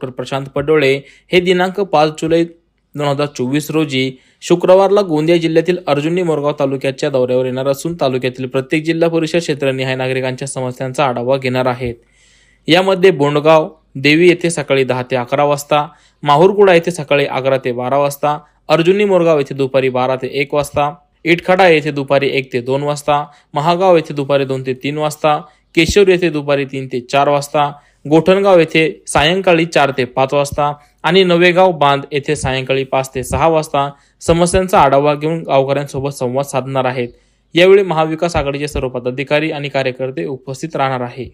Doctor Prashant Padole हे दिनांक पाच जुलै दोन हजार चोवीस रोजी शुक्रवारला गोंदिया जिल्ह्यातील अर्जुनी मोरगाव तालुक्याच्या दौऱ्यावर येणार असून तालुक्यातील प्रत्येक जिल्हा परिषद क्षेत्रनिहाय नागरिकांच्या समस्यांचा आढावा घेणार आहेत. यामध्ये बोंडगाव देवी येथे सकाळी दहा ते अकरा वाजता माहूरकुडा येथे सकाळी अकरा ते बारा वाजता अर्जुनी मोरगाव येथे दुपारी बारा ते एक वाजता इटखडा येथे दुपारी एक ते दोन वाजता महागाव येथे दुपारी दोन ते तीन वाजता केशोर येथे दुपारी तीन ते चार वाजता गोठणगाव येथे सायंकाळी चार ते पाच वाजता आणि नवेगाव बांध येथे सायंकाळी पाच ते सहा वाजता समस्यांचा आढावा घेऊन गावकऱ्यांसोबत संवाद साधणार आहेत. यावेळी महाविकास आघाडीचे सर्व पदाधिकारी आणि कार्यकर्ते उपस्थित राहणार आहे